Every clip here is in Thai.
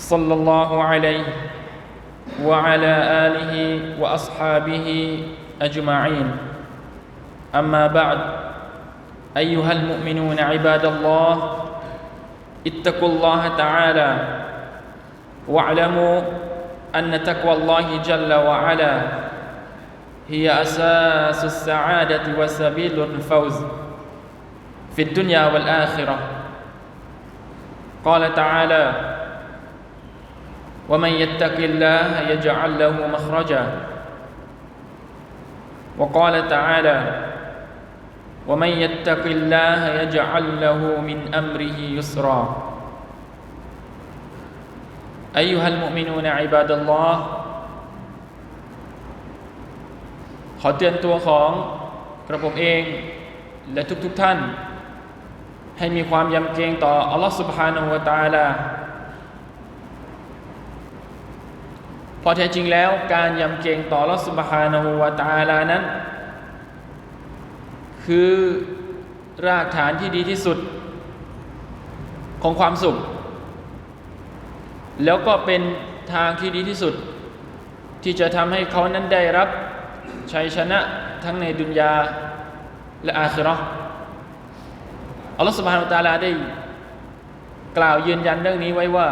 صلى الله عليه وعلى آله وأصحابه أجمعين. أما بعد أيها المؤمنون عباد الله اتقوا الله تعالى واعلموا أن تقوى الله جل وعلا هي أساس السعادة وسبيل الفوز في الدنيا والآخرة. قال تعالى ومن يتق الله يجعل له مخرجا وقال تعالى ومن يتق الله يجعل له من أمره يسرا أيها المؤمنون عباد الله ขอเตือนตัวของกระผมเอง และทุกๆทท่าน ให้มีความยำเกรงต่ออัลลอฮฺ سبحانه และ تعالى พอแท้จริงแล้วการยำเกรงต่อรัสบฮานาหูวาตาลานั้น คือรากฐานที่ดีที่สุดของความสุข แล้วก็เป็นทางที่ดีที่สุด ที่จะทำให้เขานั้นได้รับชัยชนะทั้งในดุนยาและอาคิรออัลลอฮฺสุบฮานุตาลาได้กล่าวยืนยันเรื่องนี้ไว้ว่า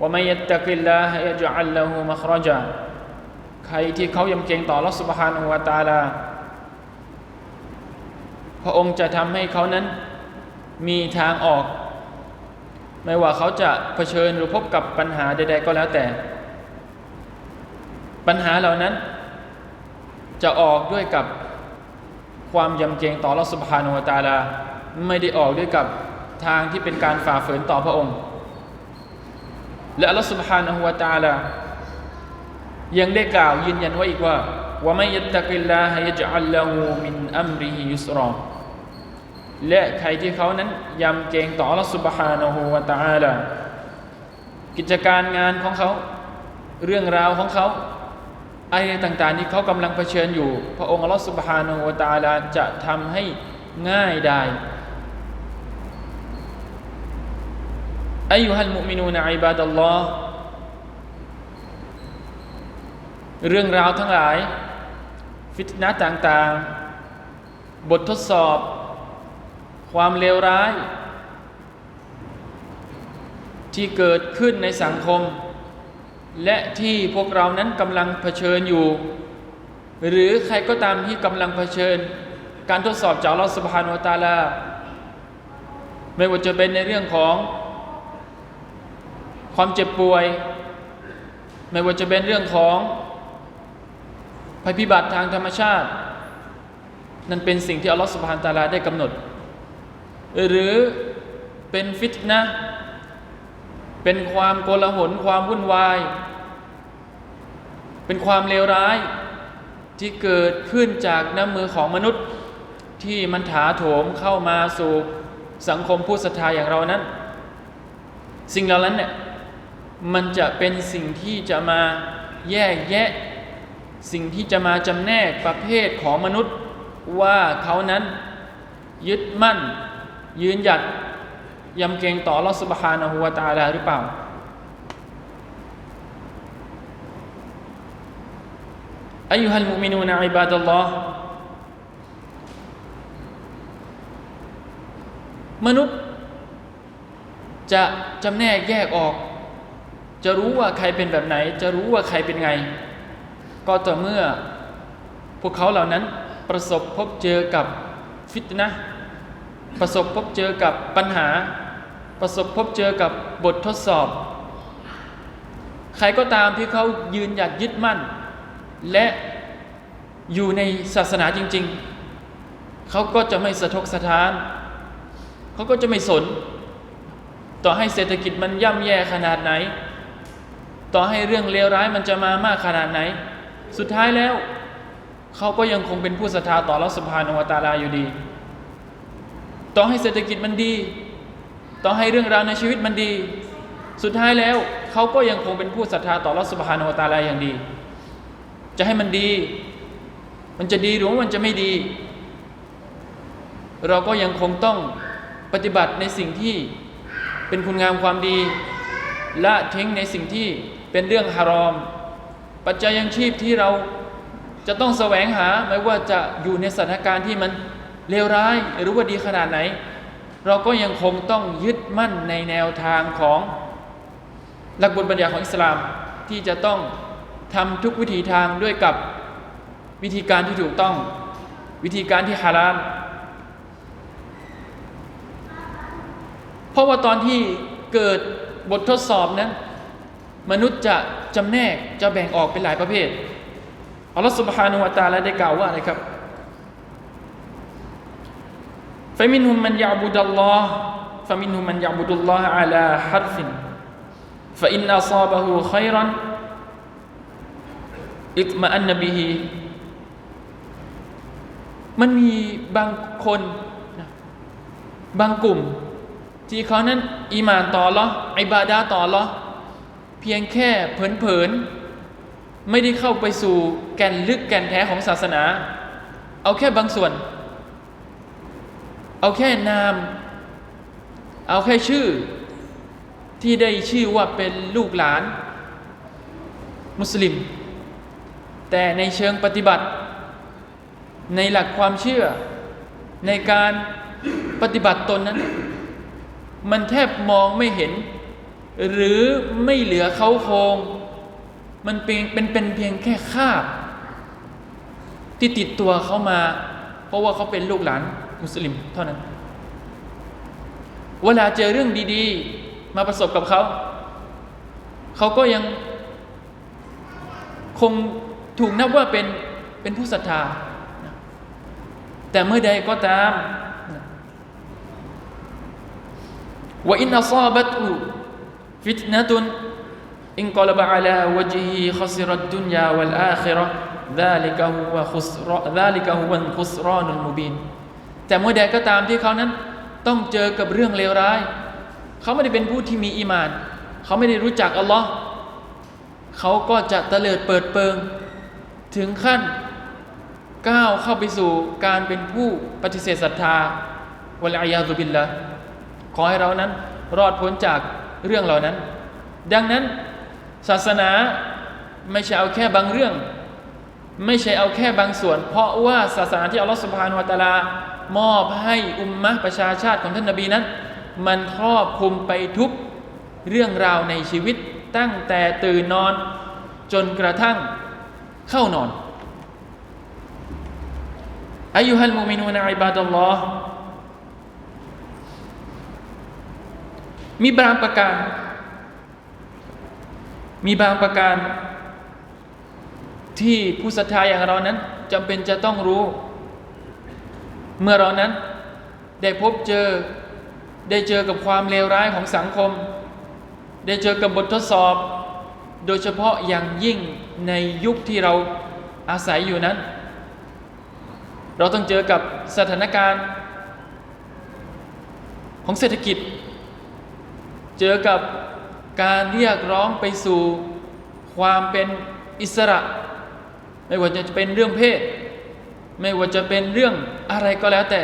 ว่าไม่ยัตตะกิลลาฮะยะจัลละหูมัครจาใครที่เขายำเกรงต่ออัลลอฮฺ سبحانه และ تعالى พระองค์จะทำให้เขานั้นมีทางออก ไม่ว่าเขาจะเผชิญหรือพบกับปัญหาใดๆก็แล้วแต่ ปัญหาเหล่านั้น จะออกด้วยกับความยำเกรงต่อรัสุภานุวตาลา ไม่ได้ออกด้วยกับทางที่เป็นการฝ่าฝืนต่อพระองค์ และอัลลอฮฺสุบฮานะฮูวะตาลายังได้กล่าวยืนยันไว้อีกว่าว่าไม่ยัตตะกิลลาฮะยจัลละหูมินอัมริฮิยุสรอและใครที่เขานั้นยำเกรงต่ออัลลอฮฺสุบฮานะฮูวะตาลากิจการงานของเขาเรื่องราวของเขาอะไรต่างๆที่เขากำลังเผชิญอยู่ พระองค์อัลลอฮฺสุบฮานาอูตาลาจะทำให้ง่ายได้ อายุฮัลมุมินูนอิบาดัลลอฮ์เรื่องราวทั้งหลาย ฟิตนะต่างๆ บททดสอบ ความเลวร้าย ที่เกิดขึ้นในสังคม และที่พวกเรานั้นกำลังเผชิญอยู่ หรือใครก็ตามที่กำลังเผชิญ การทดสอบจากลอสพานวตาลา ไม่ว่าจะเป็นในเรื่องของ ความเจ็บป่วย ไม่ว่าจะเป็นเรื่องของภัยพิบัติทางธรรมชาติ นั่นเป็นสิ่งที่อัลลอฮฺสุบฮานตาลาได้กำหนด หรือเป็นฟิตนะเป็นความโกลาหลความวุ่นวาย เป็นความเลวร้ายที่เกิดขึ้นจากน้ำมือของมนุษย์ที่มันถาโถมเข้ามาสู่สังคมผู้ศรัทธาอย่างเรานั้น สิ่งเหล่านั้นเนี่ย มันจะเป็นสิ่งที่จะมาแยกแยะ สิ่งที่จะมาจำแนกประเภทของมนุษย์ว่าเขานั้นยึดมั่น ยืนหยัดยำเกรงต่อลอสุบฮานะฮูวาตาลาหรือเปล่า อายุฮัลมุมินูนอิบาดัลลอฮ์มนุษย์จะจำแนกแยกออก จะรู้ว่าใครเป็นแบบไหน จะรู้ว่าใครเป็นไง ก็ต่อเมื่อพวกเขาเหล่านั้นประสบพบเจอกับฟิตนะประสบพบเจอกับปัญหา ประสบพบเจอกับบททดสอบ ใครก็ตามที่เขายืนหยัดยึดมั่น และอยู่ในศาสนาจริง ๆ เขาก็จะไม่สะทกสะท้าน เขาก็จะไม่สน ต่อให้เศรษฐกิจมันย่ำแย่ขนาดไหน ต่อให้เรื่องเลวร้ายมันจะมามากขนาดไหน สุดท้ายแล้ว เขาก็ยังคงเป็นผู้ศรัทธาต่อรัสุภานวตาลาอยู่ดี ต่อให้เศรษฐกิจมันดี ต่อให้เรื่องราวในชีวิตมันดี สุดท้ายแล้วเขาก็ยังคงเป็นผู้ศรัทธาต่อรัสุภานวตาลาอย่างดี จะให้มันดี มันจะดีหรือว่ามันจะไม่ดี เราก็ยังคงต้องปฏิบัติในสิ่งที่เป็นคุณงามความดีละทิ้งในสิ่งที่ เป็นเรื่องฮารอม ปัจจัยยังชีพที่เราจะต้องแสวงหาไม่ว่าจะอยู่ในสถานการณ์ที่มันเลวร้ายหรือว่าดีขนาดไหน เราก็ยังคงต้องยึดมั่นในแนวทางของหลักบุญบัญญัติของอิสลามที่จะต้องทำทุกวิถีทางด้วยกับวิธีการที่ถูกต้อง วิธีการที่ฮาลาลเพราะว่าตอนที่เกิดบททดสอบนั้น มนุษย์จะจำแนกจะแบ่งออกเป็นหลายประเภทอัลลอฮฺ سبحانه และ تعالى ได้กล่าวว่าอะไรครับ فمنهم من يعبد الله فمنهم من يعبد الله على حرف فإن أصابه خيرا اطمأن به มันมีบางคนนะบางกลุ่ม ที่เขานั้นอีหมานต่อเหรออิบาดาต่อเหรอเ พียงแค่เผินๆไม่ได้เข้าไปสู่แก่นลึกแก่นแท้ของศาสนา เอาแค่บางส่วน เอาแค่นาม เอาแค่ชื่อที่ได้ชื่อว่าเป็นลูกหลาน มุสลิม แต่ในเชิงปฏิบัติ ในหลักความเชื่อ ในการปฏิบัติตนนั้น มันแทบมองไม่เห็น หรือไม่เหลือเขาโครงมันเป็นเป็นเป็นเพียงแค่คาบที่ติดตัวเขามา เพราะว่าเขาเป็นลูกหลานมุสลิมเท่านั้น เวลาเจอเรื่องดีๆ มาประสบกับเขา เขาก็ยังคงถูกนับว่าเป็นเป็นผู้ศรัทธา แต่เมื่อใดก็ตามว่าอินอัซาบัตุ ฟิตนะตุนอินกลบะอาลาวะจิฮิขสรัดดุนยาวัลอาคิเราะห์ ذلك هو خسر ذلك هو الخسران المبين แต่เมื่อใดก็ตามที่เขานั้นต้องเจอกับเรื่องเลวร้าย เขาไม่ได้เป็นผู้ที่มีอีมาน เขาไม่ได้รู้จักอัลลอฮ์เขาก็จะเตลิดเปิดเปิง ถึงขั้นก้าวเข้าไปสู่การเป็นผู้ปฏิเสธศรัทธาวะลัยยาซุบิลละขอให้เรานั้นรอดพ้นจาก เรื่องเหล่านั้น ดังนั้นศาสนาไม่ใช่เอาแค่บางเรื่อง ไม่ใช่เอาแค่บางส่วน เพราะว่าศาสนาที่อัลลอฮฺสุบฮานวะตะลามอบให้อุมมะประชาชาติของท่านนบีนั้น มันครอบคลุมไปทุกเรื่องราวในชีวิตตั้งแต่ตื่นนอนจนกระทั่งเข้านอนอายุฮัลมุมินูนอิบาดัลลอฮ์ มีบางประการ มีบางประการ ที่ผู้ศรัทธาอย่างเรานั้นจำเป็นจะต้องรู้ เมื่อเรานั้นได้พบเจอได้เจอกับความเลวร้ายของสังคม ได้เจอกับบททดสอบ โดยเฉพาะอย่างยิ่งในยุคที่เราอาศัยอยู่นั้น เราต้องเจอกับสถานการณ์ ของเศรษฐกิจ เจอกับการเรียกร้องไปสู่ความเป็นอิสระ ไม่ว่าจะเป็นเรื่องเพศ ไม่ว่าจะเป็นเรื่องอะไรก็แล้วแต่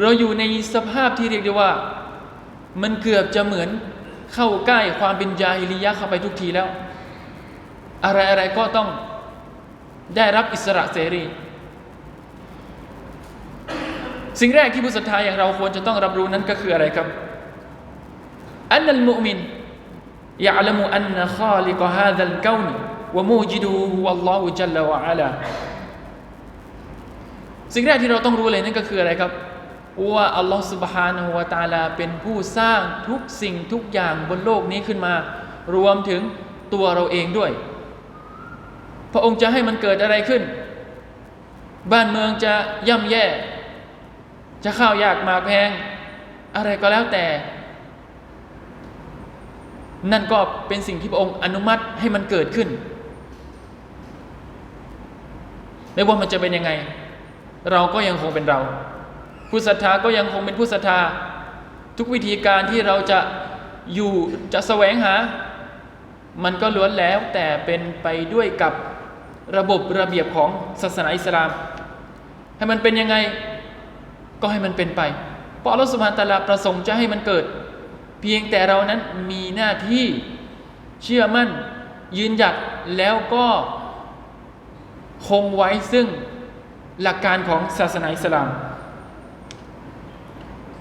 เราอยู่ในสภาพที่เรียกได้ว่า มันเกือบจะเหมือนเข้าใกล้ความเป็นยาฮิลิยะเข้าไปทุกทีแล้ว อะไรอะไรก็ต้องได้รับอิสระเสรี สิ่งแรกที่ผู้ศรัทธาอย่างเราควรจะต้องรับรู้นั้นก็คืออะไรครับ อันนัลมุมิน يعلم أن خالق هذا الكون وموجده هو الله جل وعلا สิ่งแรกที่เราต้องรู้เลยนั่นก็คืออะไรครับ ว่าอัลลอฮฺ سبحانه และ تعالى เป็นผู้สร้างทุกสิ่งทุกอย่างบนโลกนี้ขึ้นมา รวมถึงตัวเราเองด้วย พระองค์จะให้มันเกิดอะไรขึ้น บ้านเมืองจะย่ำแย่ จะข้าวยากหมากแพง อะไรก็แล้วแต่ นั่นก็เป็นสิ่งที่พระองค์อนุมัติให้มันเกิดขึ้น ไม่ว่ามันจะเป็นยังไง เราก็ยังคงเป็นเรา ผู้ศรัทธาก็ยังคงเป็นผู้ศรัทธา ทุกวิธีการที่เราจะอยู่จะแสวงหา มันก็ล้วนแล้วแต่เป็นไปด้วยกับระบบระเบียบของศาสนาอิสลาม ให้มันเป็นยังไงก็ให้มันเป็นไป เพราะอัลลอฮฺสุบฮานตะลาประสงค์จะให้มันเกิด เพียงแต่เรานั้นมีหน้าที่เชื่อมั่น ยืนหยัดแล้วก็คงไว้ซึ่งหลักการของศาสนาอิสลาม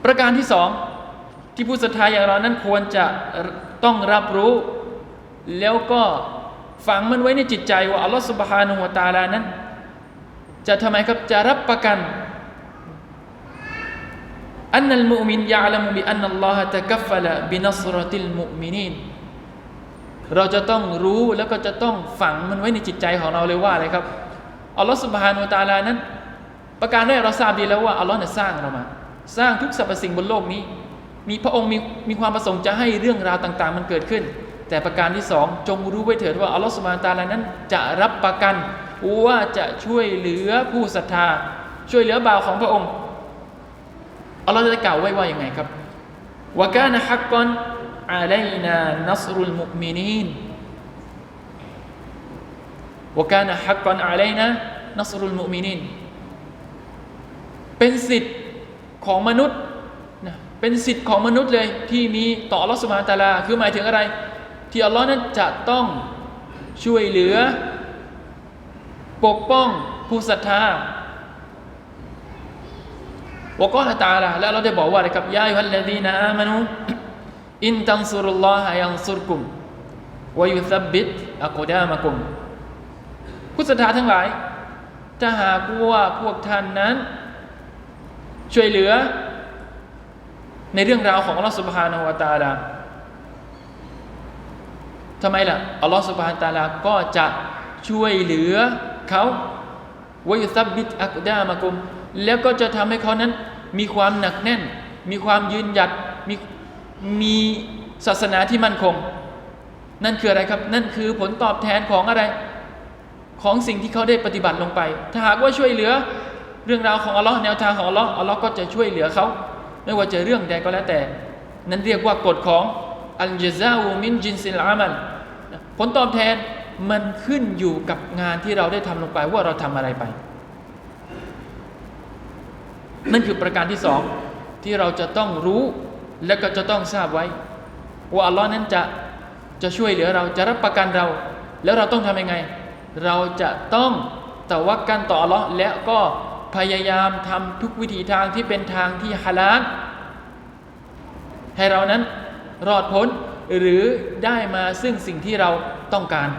ประการที่สองที่ผู้ศรัทธาอย่างเรานั้นควรจะต้องรับรู้ แล้วก็ฝังมันไว้ในจิตใจว่าอัลลอฮฺสุบฮานุวะตาลานั้น จะทำไมครับจะรับประกัน อันนัลมุมินยะลัมุบิอันนัลลอฮะตะกัฟฟะละบินัสรติลมุมินีนเราจะต้องรู้แล้วก็จะต้องฝังมันไว้ในจิตใจของเราเลยว่าอะไรครับอัลลอฮฺสุบฮานุตาลานั้น ประการแรกเราทราบดีแล้วว่าอัลลอฮ์เนี่ยสร้างเรามา สร้างทุกสรรพสิ่งบนโลกนี้ มีพระองค์มีมีความประสงค์จะให้เรื่องราวต่าง ๆ มันเกิดขึ้น แต่ประการที่สองจงรู้ไว้เถิดว่าอัลลอฮฺสุบฮานะตาลานั้น จะรับประกันว่าจะช่วยเหลือผู้ศรัทธา ช่วยเหลือบ่าวของพระองค์ อัลลอฮฺจะกล่าวไว้ว่าอย่างไงครับวกานะฮักกอนอาลัยนานัสรุลมุมินีนวกานะฮักกอนอาลัยนานัสรุลมุมินีนเป็นสิทธิ์ของมนุษย์นะเป็นสิทธิ์ของมนุษย์เลยที่มีต่ออัลลอฮฺสุบฮานตะอาลา คือหมายถึงอะไร ที่อัลลอฮ์นั้นจะต้องช่วยเหลือ ปกป้องผู้ศรัทธา วกอลตาลาแล้วเราได้บอกว่าอะไรครับยายุฮัลลดีนะอามานุอินตันซุรุลลอฮะยังซุรกุมวายุซับบิตอักดามะกุมผู้ศรัทธาทั้งหลาย ถ้าหากว่าพวกท่านนั้น ช่วยเหลือ ในเรื่องราวของอัลลอฮฺสุบฮานาละตาลาทำไมล่ะอัลลอฮฺสุบฮานตาลาก็จะช่วยเหลือเขาวายุซับบิตอักดามะกุม แล้วก็จะทำให้เขานั้น มีความหนักแน่น มีความยืนหยัดมีมีศาสนาที่มั่นคง นั่นคืออะไรครับ นั่นคือผลตอบแทนของอะไร ของสิ่งที่เขาได้ปฏิบัติลงไป ถ้าหากว่าช่วยเหลือเรื่องราวของอัลลอฮ์แนวทางของอัลลอฮ์อัลลอฮ์ก็จะช่วยเหลือเขา ไม่ว่าจะเรื่องใดก็แล้วแต่ นั้นเรียกว่ากฎของอัลจซาอูมินจินซิลอามันผลตอบแทนมันขึ้นอยู่กับงานที่เราได้ทำลงไปว่าเราทำอะไรไป นั่นคือประการที่สองที่เราจะต้องรู้และก็จะต้องทราบไว้ ว่าอัลลอฮ์นั้นจะจะช่วยเหลือเราจะรับประกันเรา แล้วเราต้องทำยังไง เราจะต้องตะวักกันต่ออัลลอฮ์และก็พยายามทำทุกวิถีทางที่เป็นทางที่ฮาลาลให้เรานั้นรอดพ้นหรือได้มาซึ่งสิ่งที่เราต้องการ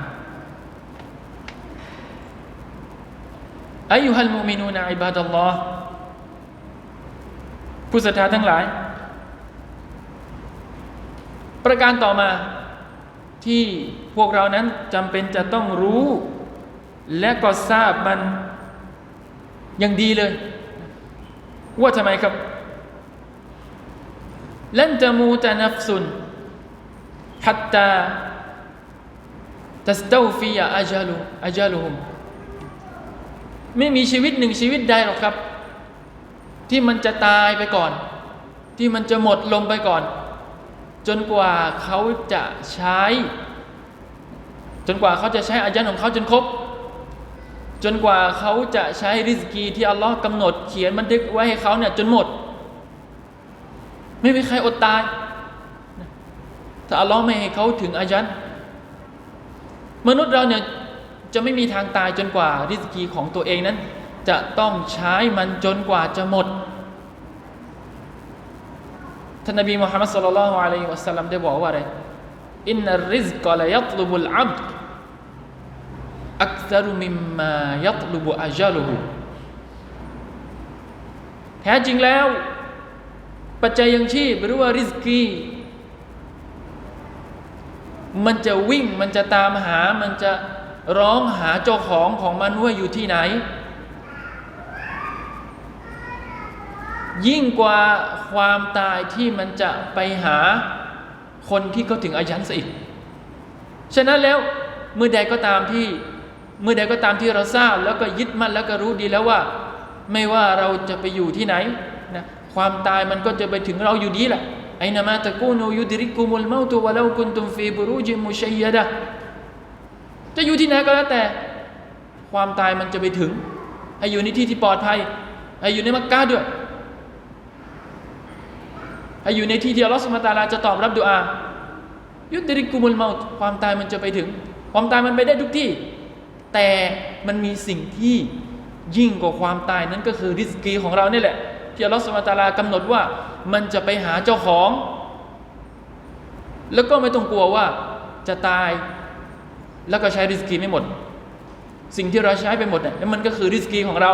อายุฮัลมุมินูนอิบาดัลลอฮ์ ผู้ศรัทธาทั้งหลาย ประการต่อมาที่พวกเรานั้นจำเป็นจะต้องรู้ และก็ทราบมันอย่างดีเลย ว่าทำไมครับลันจะมูตานัฟซุนฮัตตาตัสตาฟียาอาจาลุอาจาลุฮุมไม่มีชีวิตหนึ่งชีวิตใดหรอกครับ ที่มันจะตายไปก่อน ที่มันจะหมดลงไปก่อน จนกว่าเขาจะใช้ จนกว่าเขาจะใช้อายันของเขาจนครบ จนกว่าเขาจะใช้ริสกีที่อัลลอฮ์กำหนดเขียนบันทึกไว้ให้เขาเนี่ยจนหมด ไม่มีใครอดตายถ้าอัลลอฮ์ไม่ให้เขาถึงอายันมนุษย์เราเนี่ยจะไม่มีทางตายจนกว่าริสกีของตัวเองนั้น จะต้องใช้มันจนกว่าจะหมด ท่านนบีมุฮัมมัดสุลลัลฮุอะลัยฮิวะสัลลัมได้บอกว่าอะไรอินนัรริซกะลายัตลุบุลอับดอักซารุมิมมายัตลุบุอาจาลุฮุแท้จริงแล้ว ปัจจัยยังชีพหรือว่าริสกีมันจะวิ่งมันจะตามหามันจะร้องหาเจ้าของของมันว่าอยู่ที่ไหน ยิ่งกว่าความตายที่มันจะไปหาคนที่เขาถึงอายันซะอีก ฉะนั้นแล้วเมื่อใดก็ตามที่เมื่อใดก็ตามที่เราทราบ แล้วก็ยึดมั่นแล้วก็รู้ดีแล้วว่า ไม่ว่าเราจะไปอยู่ที่ไหนนะความตายมันก็จะไปถึงเราอยู่ดีแหละไอ้นามาตะกูนูยุดริกุมุลเมาตุวะลากุนตุมฟีบุรูจิมุชัยยดะจะอยู่ที่ไหนก็แล้วแต่ ความตายมันจะไปถึง ให้อยู่ในที่ที่ปลอดภัย ให้อยู่ในมักกะด้วย ให้อยู่ในที่ที่อัลลอฮฺสุบตาลาจะตอบรับดุอายุติริกุมุลเมาความตายมันจะไปถึง ความตายมันไปได้ทุกที่ แต่มันมีสิ่งที่ยิ่งกว่าความตายนั้นก็คือริสกีของเราเนี่ยแหละ ที่อัลลอฮฺสุบฮาตาลากำหนดว่ามันจะไปหาเจ้าของ แล้วก็ไม่ต้องกลัวว่าจะตายแล้วก็ใช้ริสกีไม่หมด สิ่งที่เราใช้ไปหมดเนี่ยมันก็คือริสกีของเรา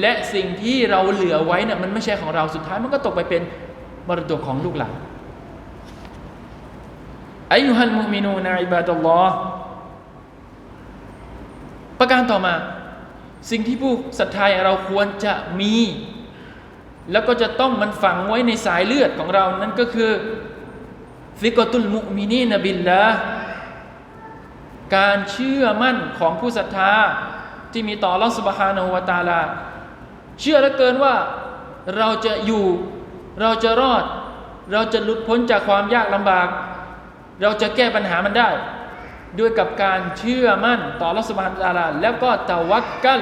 และสิ่งที่เราเหลือไว้เนี่ยมันไม่ใช่ของเราสุดท้ายมันก็ตกไปเป็น มรดกของลูกหลานอายุฮัลมุมินูนอิบาดัลลอฮ์ประการต่อมา สิ่งที่ผู้ศรัทธาเราควรจะมี แล้วก็จะต้องมันฝังไว้ในสายเลือดของเรานั่นก็คือฟิกตุลมุมินีนบิลละการเชื่อมั่นของผู้ศรัทธาที่มีต่อลอสุบฮานาหูวตาลา เชื่อเหลือเกินว่าเราจะอยู่ เราจะรอด เราจะหลุดพ้นจากความยากลำบาก เราจะแก้ปัญหามันได้ ด้วยกับการเชื่อมั่นต่อลัสบานตาลาแล้วก็ตะวักกัน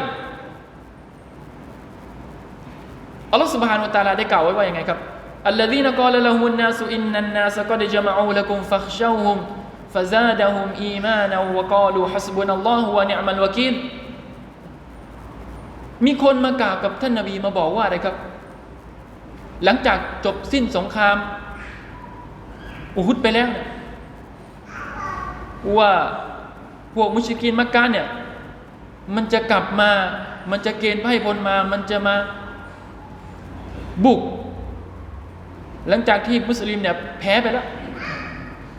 อัลลอฮฺสุบฮานุตาลาได้กล่าวไว้ว่ายังไงครับอัลลอฮีนกอลละฮุนนาสุอินนันนาสกัดจมะอูลกุมฟักชาวฮุมฟะซาดะฮุมอีมานะวะกาลูฮัสบุนัลลอฮุวะนิอัมัลวะกีลมีคนมากล่าวกับท่านนบีมาบอกว่าอะไรครับ หลังจากจบสิ้นสงคราม อุฮุดไปแล้วเนี่ยว่าพวกมุชริกีนมักกะเนี่ย มันจะกลับมา มันจะเกณฑ์ไพ่พลมา มันจะมาบุก หลังจากที่มุสลิมเนี่ยแพ้ไปแล้ว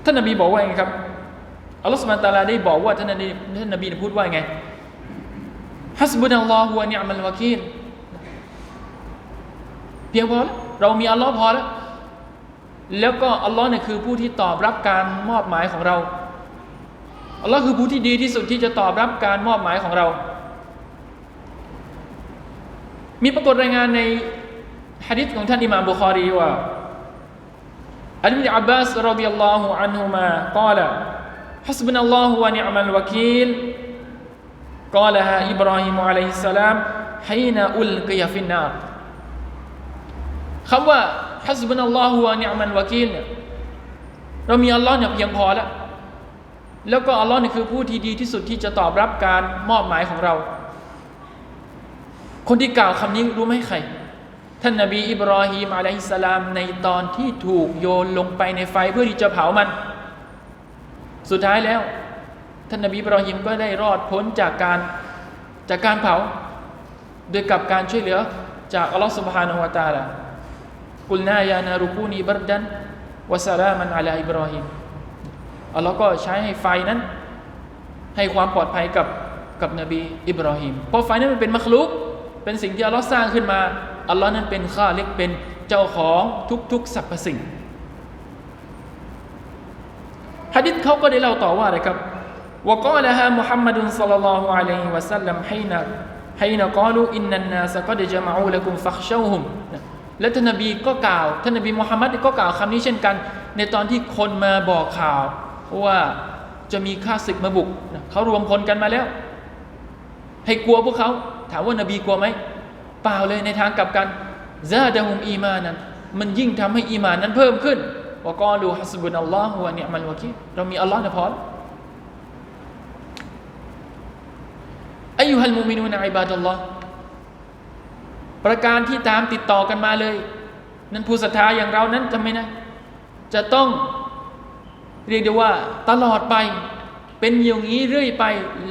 ท่านนบีบอกว่าไงครับอัลลอฮฺสุบานตาลาได้บอกว่าท่านนบีท่านนบีพูดว่าไงฮัสบุนัลลอฮฺวะนิอมัลวะกีลเพียงพอแล้ว เรามีอัลลอฮ์พอแล้ว แล้วก็อัลลอฮ์เนี่ยคือผู้ที่ตอบรับการมอบหมายของเรา อัลลอฮ์คือผู้ที่ดีที่สุดที่จะตอบรับการมอบหมายของเรา มีปรากฏรายงานในฮะดิษของท่านอิหม่ามบุคอรีว่า عن ابن عباس رضي الله عنهما قال حسبنا الله ونعم الوكيل قالها إبراهيم عليه السلام حين ألقي في النار คำว่าฮัสบุนัลลอฮุวะนิอัมันวะกีลเนี่ยเรามีอัลลอฮ์เนี่ยเพียงพอแล้ว แล้วก็อัลลอฮ์เนี่ยคือผู้ที่ดีที่สุดที่จะตอบรับการมอบหมายของเรา คนที่กล่าวคำนี้รู้ไหมใคร ท่านนบีอิบรอฮีมอะลัยฮิสลามในตอนที่ถูกโยนลงไปในไฟเพื่อที่จะเผามัน สุดท้ายแล้ว ท่านนบีอิบรอฮีมก็ได้รอดพ้นจากการจากการเผา โดยกับการช่วยเหลือจากอัลลอฮฺสุบฮานาหูวะตาลา กุลนายานารุคูนีบรดันวะสลามันอะลาอิบรอฮีมอัลลอฮ์ก็ใช้ให้ไฟนั้น ให้ความปลอดภัยกับกับนบีอิบรอฮีมเพราะไฟนั้นมันเป็นมักลุก เป็นสิ่งที่อัลลอฮ์สร้างขึ้นมา อัลลอฮ์นั้นเป็นข้าเล็กเป็นเจ้าของทุกๆสรรพสิ่งฮะดิษเขาก็ได้เล่าต่อว่าอะไรครับ وقالها محمد صلى الله عليه وسلم حين حين قالوا إن الناس قد جمعوا لكم فاخشوهم และท่านนบีก็กล่าว ท่านนบีมุฮัมมัดก็กล่าวคำนี้เช่นกัน ในตอนที่คนมาบอกข่าวว่าจะมีข้าศึกมาบุกเขารวมพลกันมาแล้ว ให้กลัวพวกเขา ถามว่านบีกลัวไหมเปล่าเลยในทางกลับกันซาดะฮุมอีมานั้น มันยิ่งทำให้อีมานนั้นเพิ่มขึ้นว่ากอลูฮัสบุนอัลลอฮฺวะเนียมันวะกีเรามีอัลลอฮ์นะพออายุฮัลมุมินูนอิบาดัลลอฮ์ ประการที่ตามติดต่อกันมาเลย นั้นผู้ศรัทธาอย่างเรานั้นทำไมนะ จะต้องเรียกได้ว่าตลอดไป เป็นอย่างนี้เรื่อยไป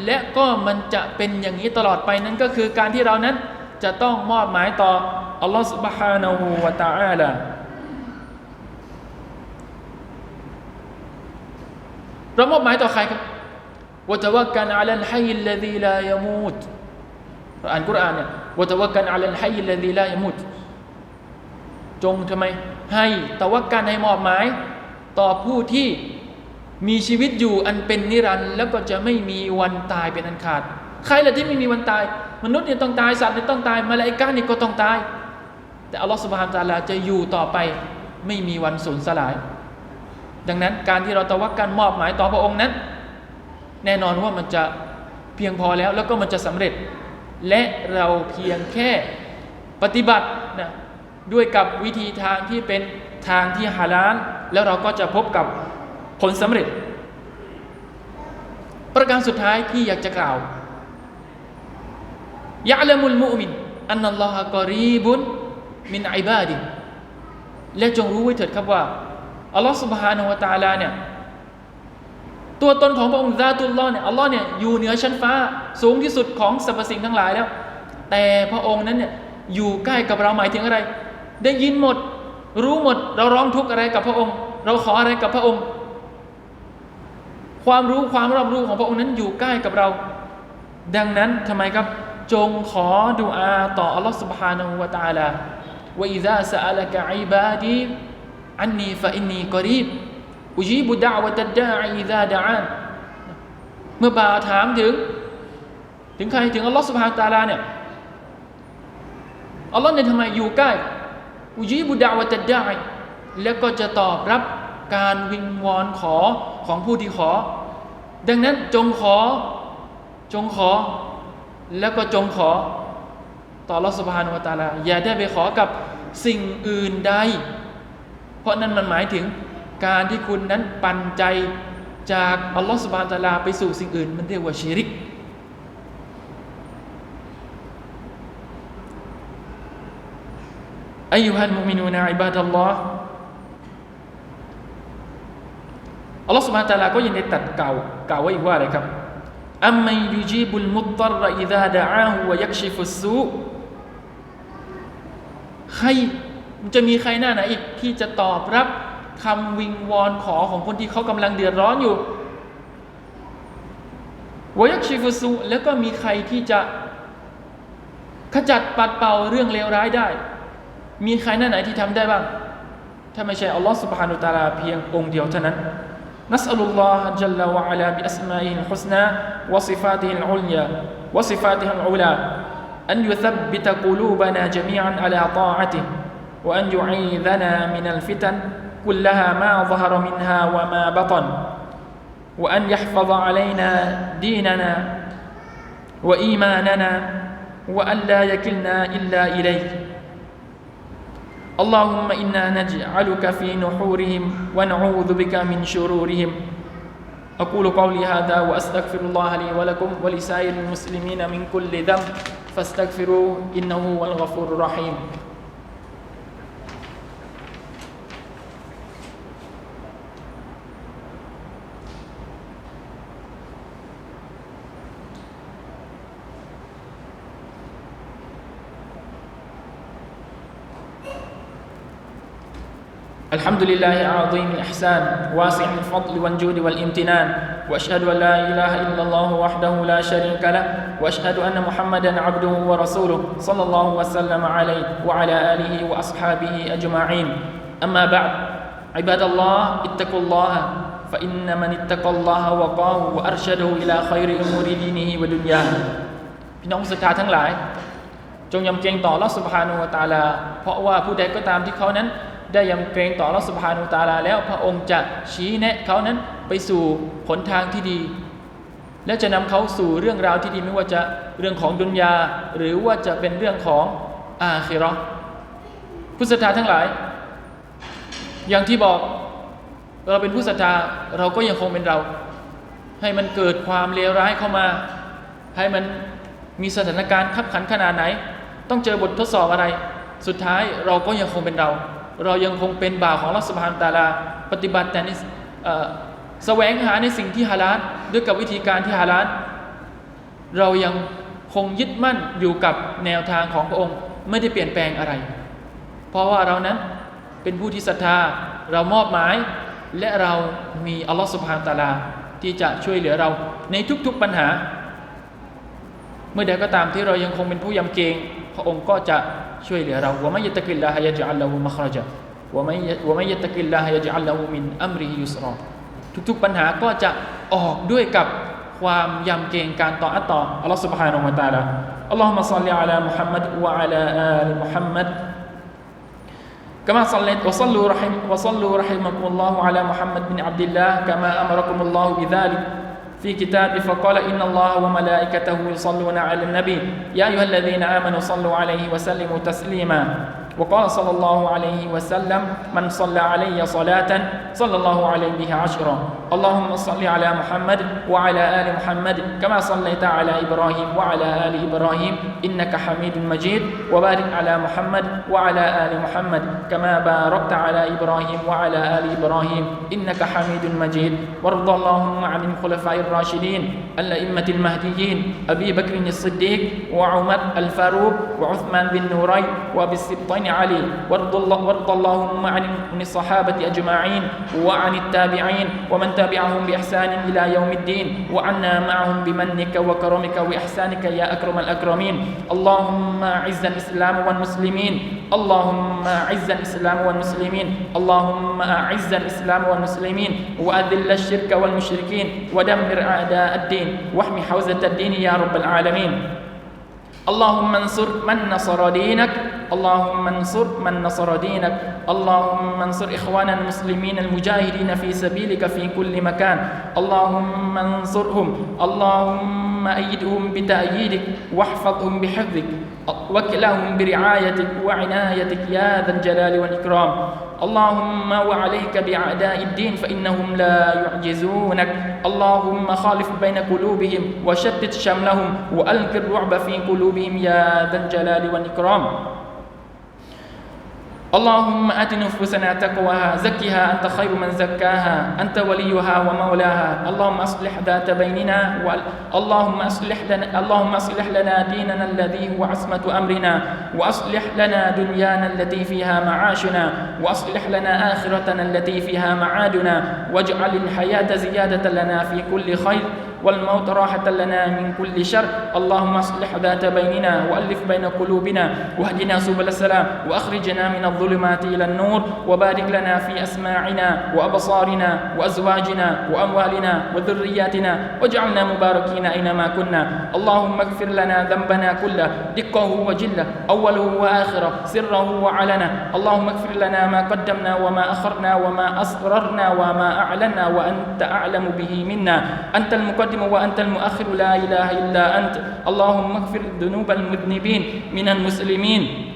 และก็มันจะเป็นอย่างนี้ตลอดไปนั่นก็คือการที่เรานั้นจะต้องมอบหมายต่ออัลลอฮฺ سبحانه และ تعالى เรามอบหมายต่อใครครับวะตะวักกันอัลลฮัยลลีลายมูตอ่านกุรอานเนี่ย วะตะวักกันอัลลฮัยลลีลายมูตจงทำไม ให้ตะวักกันให้มอบหมาย ต่อผู้ที่มีชีวิตอยู่อันเป็นนิรันดร์แล้วก็จะไม่มีวันตายเป็นอันขาด ใครล่ะที่ไม่มีวันตาย มนุษย์เนี่ยต้องตายสัตว์เนี่ยต้องตายมาลาอิกาเนี่ยก็ต้องตาย แต่อัลลอฮฺสุบฮานตะลาจะอยู่ต่อไป ไม่มีวันสูญสลาย ดังนั้นการที่เราตะวักกันมอบหมายต่อพระองค์นั้น แน่นอนว่ามันจะเพียงพอแล้วแล้วก็มันจะสำเร็จ และเราเพียงแค่ปฏิบัตินะ ด้วยกับวิธีทางที่เป็นทางที่ฮาลาลแล้วเราก็จะพบกับผลสำเร็จ ประการสุดท้ายที่อยากจะกล่าวยะละมุลมุมินอันนัลลอฮะกอรีบุนมินอิบาดิและจงรู้ไว้เถิดครับว่าอัลลอฮ์ سبحانه และ تعالى เนี่ย ตัวตนของพระองค์ซาตุลลอฮ์เนี่ยอัลลอฮ์เนี่ยอยู่เหนือชั้นฟ้า สูงที่สุดของสรรพสิ่งทั้งหลายแล้ว แต่พระองค์นั้นเนี่ยอยู่ใกล้กับเราหมายถึงอะไร ได้ยินหมด รู้หมด เราร้องทุกข์อะไรกับพระองค์ เราขออะไรกับพระองค์ ความรู้ความรอบรู้ของพระองค์นั้นอยู่ใกล้กับเรา ดังนั้นทำไมครับ จงขอดุอาต่ออัลลอฮ์ سبحانه และ تعالى ว่าอิซาสอัลกะอิบาดีอันนีฟะอินนีกอรีบ อุจีบุดาวะตัดดาอิซาดานเมื่อบ่าวถามถึง ถึงใครถึงอัลลอฮ์สุบฮานตาลาเนี่ยอัลลอฮ์เนี่ยทำไมอยู่ใกล้อุจีบุดาวะตดดาแล้วก็จะตอบรับการวิงวอนขอของผู้ที่ขอ ดังนั้นจงขอจงขอ แล้วก็จงขอ ต่อรัศพานวตาลาอย่าได้ไปขอกับสิ่งอื่นใด เพราะนั่นมันหมายถึง การที่คุณนั้นปันใจจากอัลลอฮฺสุบานตาลาไปสู่สิ่งอื่น มันเรียกว่าชิริก อายุฮันมุมินูนาอิบาดัลลอฮ์อัลลอฮฺสุบานตาลาก็ยังได้ตัดเก่ากล่าวไว้อีกว่าอะไรครับอัมมัยยุจีบุลมุตตรอิดาดะอาหูวยักชิฟุสูใครจะมีใครหน้าไหนอีกที่จะตอบรับ คำวิงวอนขอของคนที่เขากำลังเดือดร้อนอยู่วยักชิฟุสูแล้วก็มีใครที่จะขจัดปัดเป่าเรื่องเลวร้ายได้ มีใครหน้าไหนที่ทำได้บ้าง ถ้าไม่ใช่อัลลอฮฺสุบฮานุตาลาเพียงองค์เดียวเท่านั้น نسأل الله جل وعلا بأسمائه الحسنى وصفاته العليا وصفاته العلى أن يثبت قلوبنا جميعا على طاعته وأن يعيذنا من الفتن كلها ما ظهر منها وما بطن وأن يحفظ علينا ديننا وإيماننا وأن لا يكلنا إلا إليه. اللهم إنا نجعلك في نحورهم ونعوذ بك من شرورهم. أقول قولي هذا وأستغفر الله لي ولكم ولسائر المسلمين من كل ذنب فاستغفروه إنه هو الغفور الرحيم. الحمد لله عظيم الإحسان واسع الفضل والجود والامتنان وأشهد أن لا إله إلا الله وحده لا شريك له وأشهد أن محمدا عبده ورسوله صلى الله وسلم عليه وعلى آله وأصحابه أجمعين. أما بعد عباد الله اتقوا الله فإن من اتقى الله وقاه وأرشده إلى خير أمور دينه ودنياه. พี่น้องศรัทธาทั้งหลาย ได้ยำเกรงต่อลอสุภานุตาลาแล้วพระองค์จะชี้แนะเขานั้นไปสู่หนทางที่ดี และจะนำเขาสู่เรื่องราวที่ดีไม่ว่าจะเรื่องของดุนยา หรือว่าจะเป็นเรื่องของอาคิราะห์ผู้ศรัทธาทั้งหลาย อย่างที่บอกเราเป็นผู้ศรัทธาเราก็ยังคงเป็นเรา ให้มันเกิดความเลวร้ายเข้ามา ให้มันมีสถานการณ์ขับขันขนาดไหน ต้องเจอบททดสอบอะไร สุดท้ายเราก็ยังคงเป็นเรา เรายังคงเป็นบ่าวของรัศบานตาลา ปฏิบัติแต่ในแสวงหาในสิ่งที่ฮาลาลด้วยกับวิธีการที่ฮาลาลเรายังคงยึดมั่นอยู่กับแนวทางของพระองค์ไม่ได้เปลี่ยนแปลงอะไร เพราะว่าเรานั้นเป็นผู้ที่ศรัทธาเรามอบหมาย และเรามีอัลลอฮฺสุบฮานตาลา ที่จะช่วยเหลือเราในทุกๆปัญหา เมื่อใดก็ตามที่เรายังคงเป็นผู้ยำเกรง พระองค์ก็จะช่วยเหลือเราว่าไม่ยตะกิลลาฮยะจัลลาหูมัครจะว่าไม่ว่าไม่ยตะกิลลาฮยะจัลลาหูมินอัมริยุสรอทุกๆปัญหาก็จะออกด้วยกับความยำเกรงการต่ออัตต่ออัลลอฮฺ سبحانه และ تعالى อัลลอฮฺมะซัลลิอะลามุฮัมมัดวะอะลาอาลิมุฮัมมัด كما صليت وصلوا رحم وصلوا رحمكم الله على محمد بن عبد الله كما امركم الله بذلك في كتابه فقال إن الله وملائكته يصلون على النبي. يا أيها الذين آمنوا صلوا عليه وسلموا تسليما. وقال صلى الله عليه وسلم من صلى علي صلاة صلى الله عليه بها عشرا. اللهم صل على محمد وعلى آل محمد كما صليت على إبراهيم وعلى آل إبراهيم إنك حميد مجيد وبارك على محمد وعلى آل محمد كما باركت على إبراهيم وعلى آل إبراهيم إنك حميد مجيد وارض اللهم عن الخلفاء الراشدين الأئمة المهديين أبي بكر الصديق وعمر الفاروق وعثمان بن نورين وأبي السبطين علي وارض, الله وارض اللهم عن الصحابة أجمعين وعن التابعين ومن تبعهم بإحسان إلى يوم الدين وعنا معهم بمنك وكرمك وإحسانك يا أكرم الأكرمين. اللهم أعز الإسلام والمسلمين. اللهم أعز الإسلام والمسلمين. اللهم أعز الإسلام والمسلمين. وأذل الشرك والمشركين. ودمر أعداء الدين. واحمي حوزة الدين يا رب العالمين. اللهم انصر من نصر دينك اللهم انصر من نصر دينك اللهم انصر إخواننا المسلمين المجاهدين في سبيلك في كل مكان اللهم انصرهم اللهم أيدهم بتأييدك واحفظهم بحفظك وكلهم برعايتك وعنايتك يا ذا الجلال والإكرام. اللهم وعليك بأعداء الدين فإنهم لا يعجزونك. اللهم خالف بين قلوبهم وشتت شملهم وألق الرعب في قلوبهم يا ذا الجلال والإكرام. اللهم آت نفوسنا تقواها زكها أنت خير من زكاها أنت وليها ومولاها اللهم أصلح ذات بيننا. اللهم أصلح لنا اللهم أصلح لنا ديننا الذي هو عصمة أمرنا وأصلح لنا دنيانا التي فيها معاشنا وأصلح لنا آخرتنا التي فيها معادنا واجعل الحياة زيادة لنا في كل خير والموت راحة لنا من كل شر. اللهم اصلح ذات بيننا وألف بين قلوبنا واهدنا سبل السلام وأخرجنا من الظلمات إلى النور وبارك لنا في أسماعنا وأبصارنا وأزواجنا وأموالنا وذرياتنا واجعلنا مباركين أينما كنا. اللهم اغفر لنا ذنبنا كله دقه وجله أوله وآخره سره وعلنا اللهم اغفر لنا ما قدمنا وما أخرنا وما أسررنا وما أعلنا وأنت أعلم به منا. أنت المقدم المقدم وأنت المؤخر لا إله إلا أنت. اللهم اغفر ذنوب المذنبين من المسلمين.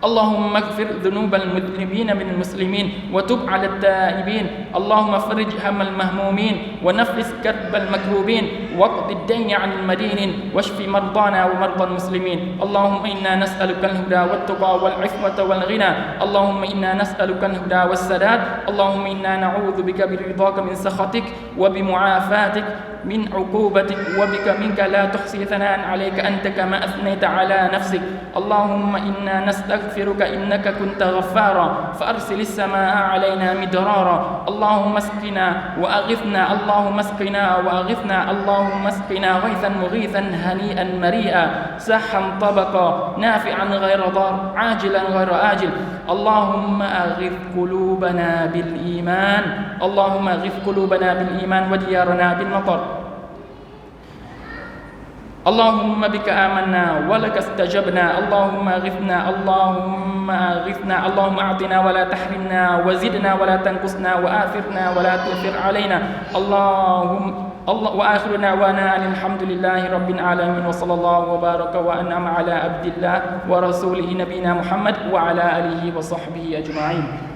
اللهم اغفر ذنوب المذنبين من المسلمين وتب على التائبين. اللهم فرج هم المهمومين ونفس كرب المكروبين. واقض الدين عن المدين واشف مرضانا ومرضى المسلمين. اللهم إنا نسألك الهدى والتقى والعفوة والغنى. اللهم إنا نسألك الهدى والسداد. اللهم إنا نعوذ بك برضاك من سخطك وبمعافاتك. من عقوبتك وبك منك لا تحصي ثناء عليك أنت كما أثنيت على نفسك. اللهم إنا نستغفرك إنك كنت غفارا. فأرسل السماء علينا مدرارا. اللهم اسقنا وأغثنا. اللهم اسقنا وأغثنا. اللهم اسقنا غيثا مغيثا هنيئا مريئا. سحا طبقا. نافعا غير ضار. عاجلا غير آجل. اللهم أغث قلوبنا بالإيمان. اللهم أغث قلوبنا بالإيمان وديارنا بالمطر. اللهم بك آمنا ولك استجبنا. اللهم أغثنا. اللهم أغثنا. اللهم أعطنا ولا تحرمنا وزدنا ولا تنقصنا وآثرنا ولا تؤثر علينا. اللهم الله وآخر دعوانا أن الحمد لله رب العالمين وصلى الله وبارك وأنعم على عبد الله ورسوله نبينا محمد وعلى آله وصحبه أجمعين.